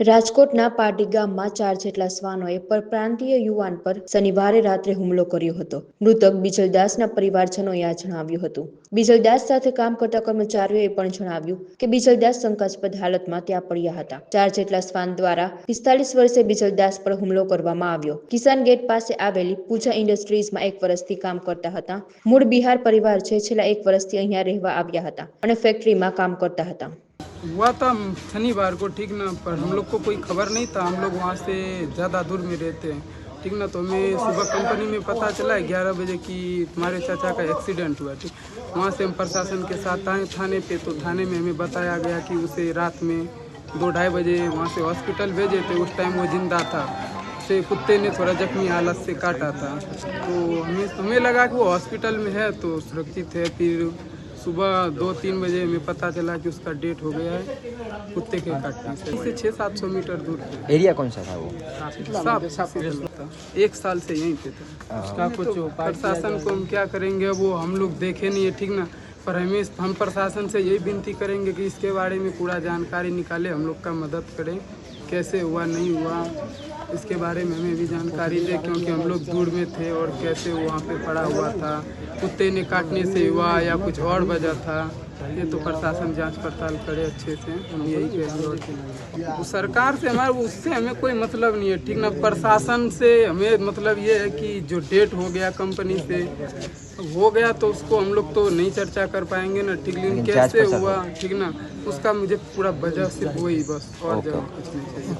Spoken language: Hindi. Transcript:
રાજકોટના પાટી ગામમાં ચાર જેટલા શ્વાનોએ પરપ્રાંતીય યુવાન પર શનિવારે રાત્રે હુમલો કર્યો હતો. મૃતક બિજલદાસના પરિવારજનોએ આ જણાવ્યું હતું. બિજલદાસ સાથે કામ કરતા કર્મચારીઓએ પણ જણાવ્યું કે બિજલદાસ શંકાસ્પદ હાલતમાં ત્યાં પડ્યા હતા. ચાર જેટલા શ્વાન દ્વારા પિસ્તાલીસ વર્ષે બિજલદાસ પર હુમલો કરવામાં આવ્યો. કિસાન ગેટ પાસે આવેલી પૂજા ઇન્ડસ્ટ્રીઝમાં એક વર્ષથી કામ કરતા હતા. મૂળ બિહાર પરિવાર છે છેલ્લા એક વર્ષથી અહીંયા રહેવા આવ્યા હતા અને ફેક્ટરીમાં કામ કરતા હતા. हुआ था शनिवार को, ठीक ना, पर हम लोग को कोई खबर नहीं था। हम लोग वहाँ से ज़्यादा दूर में रहते हैं, ठीक ना तो हमें सुबह कंपनी में पता चला ग्यारह बजे कि तुम्हारे चाचा का एक्सीडेंट हुआ, ठीक। वहाँ से हम प्रशासन के साथ आए थाने पे तो थाने में हमें बताया गया कि उसे रात में दो ढाई बजे वहाँ से हॉस्पिटल भेजे थे। उस टाइम वो ज़िंदा था। उसे कुत्ते ने थोड़ा जख्मी हालत से काटा था। तो हमें हमें लगा कि वो हॉस्पिटल में है तो सुरक्षित है। फिर सुबह दो तीन बजे हमें पता चला कि उसका डेट हो गया है कुत्ते के काटने से। इससे छः सात सौ मीटर दूर एरिया कौन सा था वो? साफ़ साफ़ एक साल से यहीं पे था। उसका कुछ प्रशासन को हम क्या करेंगे वो हम लोग देखे नहीं है ठीक ना? पर हमें हम प्रशासन से यही विनती करेंगे कि इसके बारे में पूरा जानकारी निकाले हम लोग का मदद करें। कैसे हुआ, नहीं हुआ, इसके बारे में हमें भी जानकारी दे, क्योंकि हम लोग दूर में थे और कैसे वहाँ पे पड़ा हुआ था, कुत्ते ने काटने से हुआ या कुछ और वजह था। ये तो प्रशासन जाँच पड़ताल करे अच्छे से। हम यही कहेंगे और सरकार से हमारे उससे हमें कोई मतलब नहीं है ठीक ना? प्रशासन से हमें मतलब ये है कि जो डेट हो गया कंपनी से हो गया तो उसको हम लोग तो नहीं चर्चा कर पाएँगे ना। ठीक लेकिन कैसे हुआ ठीक ना? उसका मुझे पूरा वजह सिर्फ़ वही बस और। जगह कुछ नहीं चाहिए।